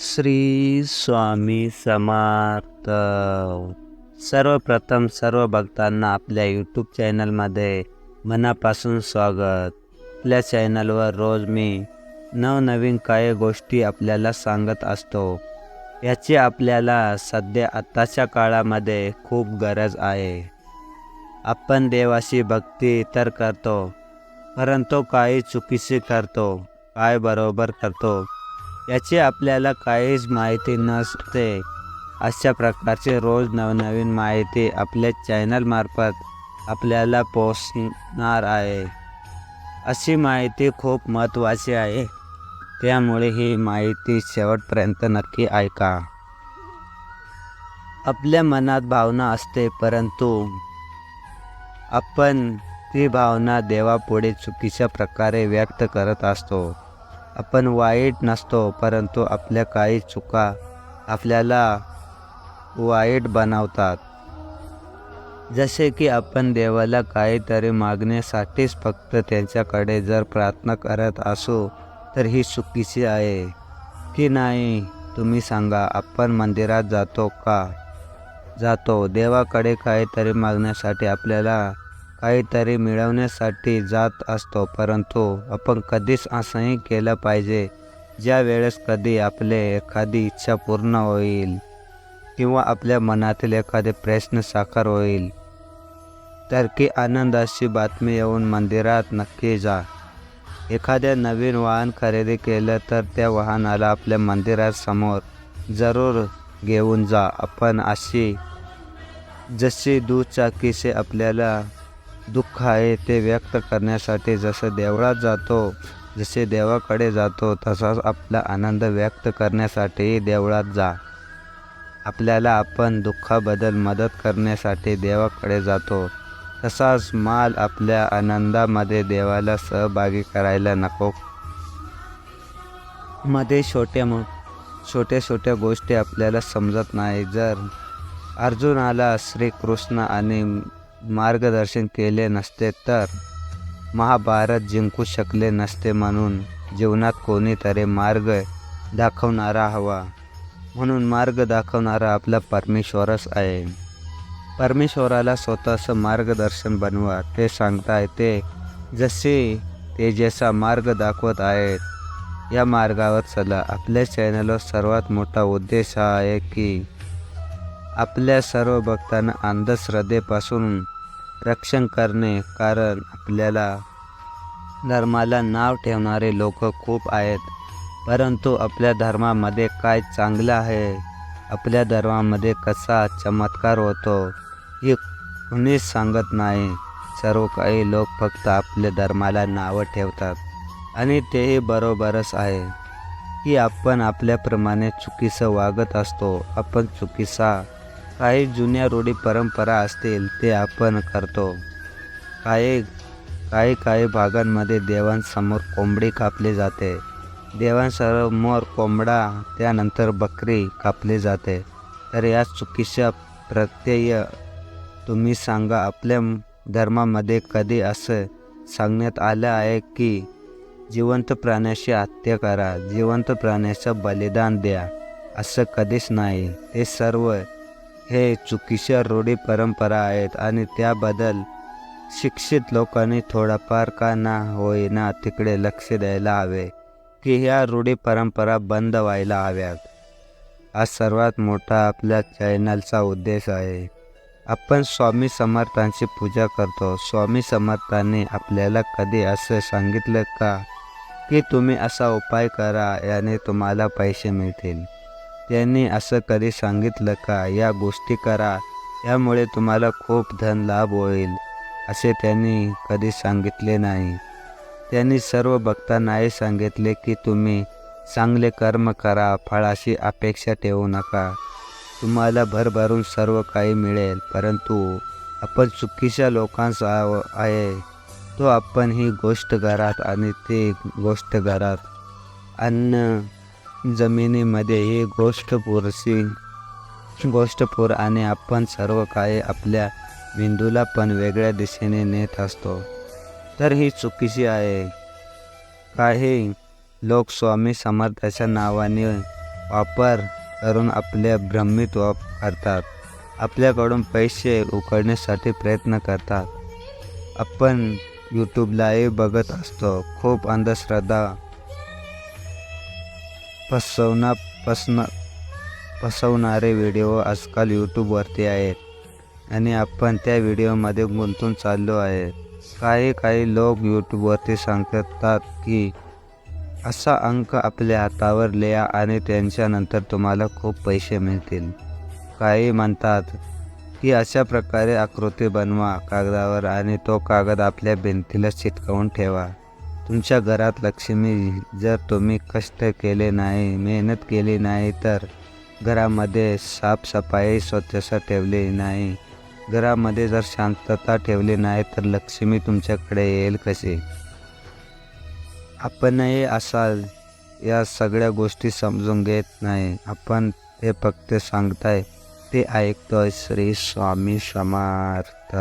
श्री स्वामी समर्थ. सर्वप्रथम सर्व भक्तांना आपल्या यूट्यूब चॅनलमध्ये मनापासून स्वागत. आपल्या चॅनलवर रोज मी नवनवीन काही गोष्टी आपल्याला सांगत असतो. याची आपल्याला सध्या आत्ताच्या काळामध्ये खूप गरज आहे. आपण देवाशी भक्ती तर करतो परंतु काही चुकीशी करतो काय बरोबर करतो याची आपल्याला काहीच माहिती नसते. अशा प्रकारची रोज नवनवीन माहिती आपल्या चॅनलमार्फत आपल्याला पोचणार आहे. अशी माहिती खूप महत्त्वाची आहे. त्यामुळे ही माहिती शेवटपर्यंत नक्की ऐका. आपल्या मनात भावना असते परंतु आपण ती भावना देवापुढे चुकीच्या प्रकारे व्यक्त करत असतो. आपण वाईट नसतो परंतु आपल्या काही चुका आपल्याला वाईट बनवतात. जसे की आपण देवाला काहीतरी मागण्यासाठीच फक्त त्यांच्याकडे जर प्रार्थना करत असू तर ही चुकीची आहे. की नाही तुम्ही सांगा आपण मंदिरात जातो का? जातो. देवाकडे काहीतरी मागण्यासाठी आपल्याला काहीतरी मिळवण्यासाठी जात असतो परंतु आपण कधीच असंही केलं पाहिजे ज्या वेळेस कधी आपले एखादी इच्छा पूर्ण होईल किंवा आपल्या मनातील एखादे प्रश्न साकार होईल. तर की आनंदाची बातमी येऊन मंदिरात नक्की जा. एखाद्या नवीन वाहन खरेदी केलं तर त्या वाहनाला आपल्या मंदिरासमोर जरूर घेऊन जा. आपण अशी जशी दुचाकीचे आपल्याला दुःख आहे ते व्यक्त करण्यासाठी जसं देवळात जातो जसे देवाकडे जातो तसाच आपला आनंद व्यक्त करण्यासाठी देवळात जा. आपल्याला आपण दुःखाबद्दल मदत करण्यासाठी देवाकडे जातो. तसाच माल आपल्या आनंदामध्ये देवाला सहभागी करायला नको. मध्ये छोट्या मग छोट्या छोट्या गोष्टी आपल्याला समजत नाही. जर अर्जुनाला श्रीकृष्ण आणि मार्गदर्शन केले नसते तर महाभारत जिंकू शकले नसते म्हणून जीवनात कोणीतरी मार्ग दाखवणारा हवा. म्हणून मार्ग दाखवणारा आपला परमेश्वरच आहे. परमेश्वराला स्वतःचं मार्गदर्शन बनवा ते सांगताय ते जसे ते जसा मार्ग दाखवत आहेत या मार्गावर चला. आपल्या चॅनलवर सर्वात मोठा उद्देश हा आहे की आपल्या सर्व भक्तांना अंधश्रद्धेपासून रक्षण करणे कारण आपल्याला धर्माला नाव ठेवणारे लोक खूप आहेत. परंतु आपल्या धर्मामध्ये काय चांगलं आहे? आपल्या धर्मामध्ये कसा चमत्कार होतो? हे कुणीच सांगत नाही. सर्व काही लोक फक्त आपल्या धर्माला नावं ठेवतात. आणि तेही बरोबरच आहे की आपण आपल्याप्रमाणे चुकीचं वागत असतो. आपण चुकीचा काही जुन्या रूढी परंपरा असतील ते आपण करतो. काही काही काही भागांमध्ये देवांसमोर कोंबडी कापली जाते. देवांसमोर कोंबडा त्यानंतर बकरी कापली जाते. तर या चुकीच्या प्रत्यय तुम्ही सांगा आपल्या धर्मामध्ये कधी असं सांगण्यात आलं आहे की जिवंत प्राण्याची हत्या करा जिवंत प्राण्याचं बलिदान द्या? असं कधीच नाही. ते सर्व हे चुकीच्या रूढी परंपरा आहेत आणि त्याबद्दल शिक्षित लोकांनी थोडाफार का ना होईना तिकडे लक्ष द्यायला हवे की ह्या रूढी परंपरा बंद व्हायला हव्यात. हा सर्वात मोठा आपल्या चॅनलचा उद्देश आहे. आपण स्वामी समर्थांची पूजा करतो. स्वामी समर्थांनी आपल्याला कधी असं सांगितलं का? की तुम्ही असा उपाय करा याने तुम्हाला पैसे मिळतील. त्यांनी असं कधी सांगितलं का? या गोष्टी करा. यामुळे तुम्हाला खूप धन लाभ होईल असे त्यांनी कधी सांगितले नाही. त्यांनी सर्व भक्तांनाही सांगितले की तुम्ही चांगले कर्म करा फळाशी अपेक्षा ठेवू नका. तुम्हाला भरभरून सर्व काही मिळेल परंतु आपण चुकीच्या लोकांचा आहे. तो आपण ही गोष्ट घरात आणि ती गोष्ट घरात अन्न जमिनीमध्ये ही गोष्ट पुरसी गोष्ट पूर आणि आपण सर्व काही आपल्या मेंदूला पण वेगळ्या दिशेने नेत असतो. तर ही चुकीची आहे. काही लोक स्वामी समर्थाच्या नावाने वापर करून आपल्या भ्रमित वाप करतात. आपल्याकडून पैसे उकळण्यासाठी प्रयत्न करतात. आपण यूट्यूबलाही बघत असतो. खूप अंधश्रद्धा फसवणा फसणं फसवणारे व्हिडिओ आजकाल यूट्यूबवरती आहेत. आणि आपण त्या व्हिडिओमध्ये गुंतून चाललो आहे काही काही लोक यूट्यूबवरती सांगतात की असा अंक आपल्या हातावर लिहा आणि त्यांच्यानंतर तुम्हाला खूप पैसे मिळतील. काही म्हणतात की अशा प्रकारे आकृती बनवा कागदावर आणि तो कागद आपल्या भिंतीला चिटकवून ठेवा. तुमच्या घरात लक्ष्मी जर तुम्ही कष्ट केले नाही मेहनत केली नाही तर घरामध्ये साफसफाई स्वच्छता ठेवली नाही. घरामध्ये जर शांतता ठेवली नाही तर लक्ष्मी तुमच्याकडे येईल कसे आपणही असाल या सगळ्या गोष्टी समजून घेत नाही. आपण हे फक्त सांगताय ते ऐकतोय श्री स्वामी समर्थ.